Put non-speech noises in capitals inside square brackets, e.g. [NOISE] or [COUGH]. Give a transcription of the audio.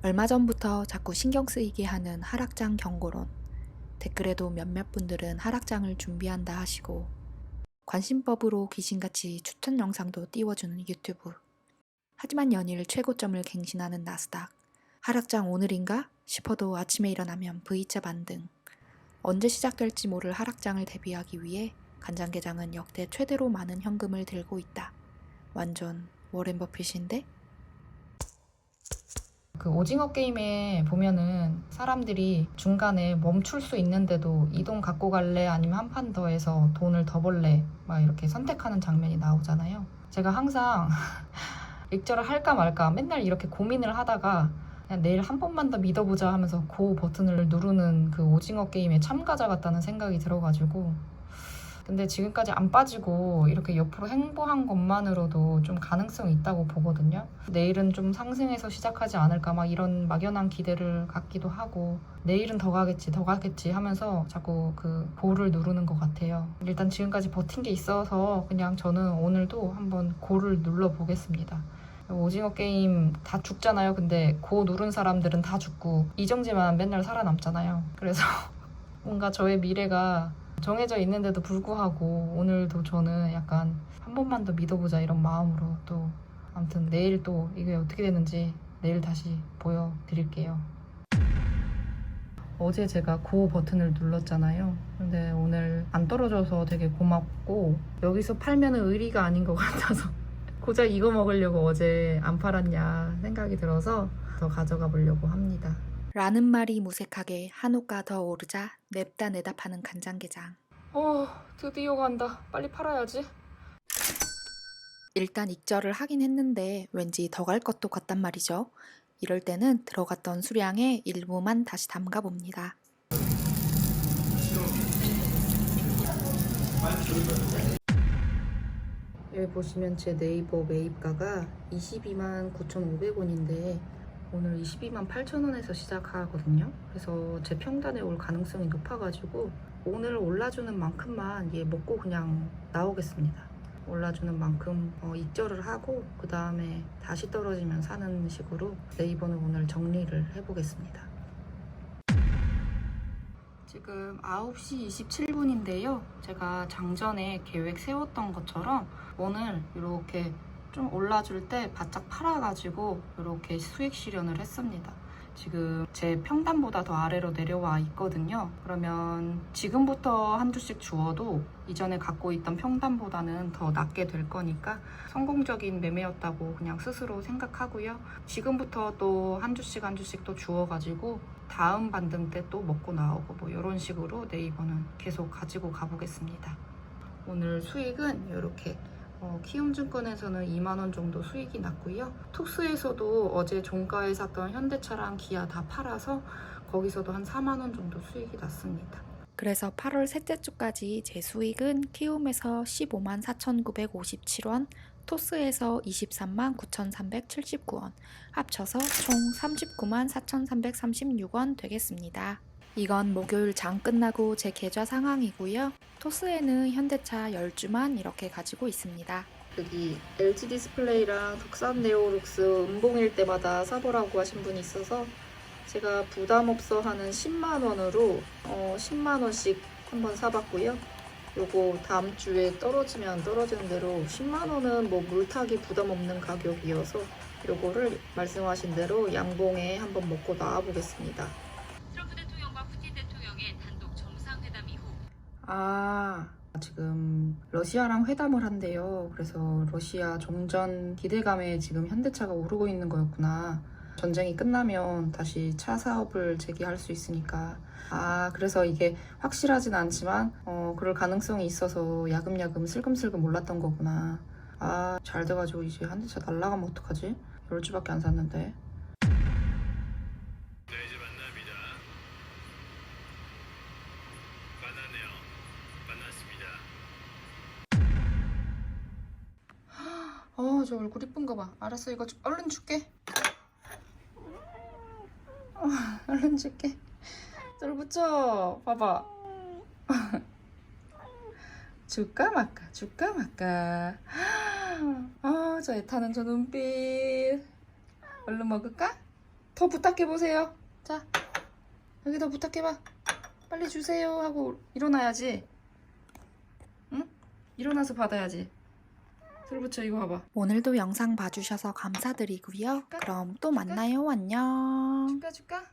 얼마 전부터 자꾸 신경 쓰이게 하는 하락장 경고론. 댓글에도 몇몇 분들은 하락장을 준비한다 하시고 관심법으로 귀신같이 추천 영상도 띄워주는 유튜브. 하지만 연일 최고점을 갱신하는 나스닥. 하락장 오늘인가 싶어도 아침에 일어나면 V자 반등. 언제 시작될지 모를 하락장을 대비하기 위해 간장게장은 역대 최대로 많은 현금을 들고 있다. 완전 워렌 버핏인데? 그 오징어 게임에 보면은 사람들이 중간에 멈출 수 있는데도 이 돈 갖고 갈래 아니면 한 판 더 해서 돈을 더 벌래 막 이렇게 선택하는 장면이 나오잖아요. 제가 항상 [LAUGHS] 익절을 할까 말까 맨날 이렇게 고민을 하다가 그냥 내일 한 번만 더 믿어보자 하면서 고 버튼을 누르는 그 오징어 게임에 참가자 같다는 생각이 들어가지고 근데 지금까지 안 빠지고 이렇게 옆으로 행보한 것만으로도 좀 가능성이 있다고 보거든요. 내일은 좀 상승해서 시작하지 않을까 막 이런 막연한 기대를 갖기도 하고 내일은 더 가겠지 더 가겠지 하면서 자꾸 그 고를 누르는 것 같아요. 일단 지금까지 버틴 게 있어서 그냥 저는 오늘도 한번 고를 눌러 보겠습니다. 오징어 게임 다 죽잖아요. 근데 고 누른 사람들은 다 죽고 이정재만 맨날 살아남잖아요. 그래서 [LAUGHS] 뭔가 저의 미래가 정해져 있는데도 불구하고 오늘도 저는 약간 한 번만 더 믿어보자 이런 마음으로 또 아무튼 내일 또 이게 어떻게 되는지 내일 다시 보여드릴게요. 어제 제가 고 버튼을 눌렀잖아요. 근데 오늘 안 떨어져서 되게 고맙고 여기서 팔면 은 의리가 아닌 것 같아서 [LAUGHS] 고작 이거 먹으려고 어제 안 팔았냐 생각이 들어서 더 가져가 보려고 합니다. 라는 말이 무색하게 한호가 더 오르자 냅다 내다 파는 간장게장. 어 드디어 간다. 빨리 팔아야지. 일단 익절을 하긴 했는데 왠지 더 갈 것도 같단 말이죠. 이럴 때는 들어갔던 수량의 일부만 다시 담가 봅니다. 여기 보시면 제 네이버 매입가가 22만 9,500원인데 오늘 22만 8천원에서 시작하거든요. 그래서 제 평단에 올 가능성이 높아가지고 오늘 올라주는 만큼만 얘 먹고 그냥 나오겠습니다. 올라주는 만큼 어, 입절을 하고 그 다음에 다시 떨어지면 사는 식으로 네이버는 오늘 정리를 해보겠습니다. 지금 9시 27분인데요. 제가 장전에 계획 세웠던 것처럼 오늘 이렇게 좀 올라줄 때 바짝 팔아가지고 이렇게 수익 실현을 했습니다. 지금 제 평단보다 더 아래로 내려와 있거든요. 그러면 지금부터 한 주씩 주어도 이전에 갖고 있던 평단보다는 더 낮게 될 거니까 성공적인 매매였다고 그냥 스스로 생각하고요. 지금부터 또 한 주씩 한 주씩 또 주어가지고 다음 반등 때 또 먹고 나오고 뭐 이런 식으로 네이버는 계속 가지고 가보겠습니다. 오늘 수익은 이렇게 어, 키움증권에서는 2만원 정도 수익이 났고요. 톡스에서도 어제 종가에 샀던 현대차랑 기아 다 팔아서 거기서도 한 4만원 정도 수익이 났습니다. 그래서 8월 셋째 주까지 제 수익은 키움에서 15만 4,957원, 토스에서 23만 9,379원, 합쳐서 총 39만 4,336원 되겠습니다. 이건 목요일 장 끝나고 제 계좌 상황이고요. 토스에는 현대차 10주만 이렇게 가지고 있습니다. 여기 LG 디스플레이랑 덕산 네오룩스 음봉일 때마다 사보라고 하신 분이 있어서 제가 부담 없어 하는 10만 원으로 어, 10만 원씩 한번 사봤고요. 요거 다음 주에 떨어지면 떨어지는 대로 10만 원은 뭐 물타기 부담 없는 가격이어서 요거를 말씀하신 대로 양봉에 한번 먹고 나와 보겠습니다. 트럼프 대통령과 푸틴 대통령의 단독 정상회담 이후 아, 지금 러시아랑 회담을 한대요. 그래서 러시아 종전 기대감에 지금 현대차가 오르고 있는 거였구나. 전쟁이 끝나면 다시 차 사업을 재개할 수 있으니까. 아, 그래서 이게 확실하진 않지만, 어, 그럴 가능성이 있어서 야금야금 슬금슬금 올랐던 거구나. 아, 잘 돼가지고 이제 현대차 날라가면 어떡하지? 10주밖에 안 샀는데. 어, 저 얼굴 이쁜 거 봐. 알았어, 이거 주- 얼른 줄게. 어, [LAUGHS] 얼른 줄게. 절 붙여. 봐봐. [LAUGHS] 줄까 말까, 줄까 말까. [GASPS] 아, 저 애타는 저 눈빛. 얼른 먹을까? 더 부탁해 보세요. 자, 여기 더 부탁해봐. 빨리 주세요 하고 일어나야지. 응? 일어나서 받아야지. 들붙여 이거 봐봐. 오늘도 영상 봐주셔서 감사드리고요. 그럼 또 만나요. 안녕. 줄까 줄까?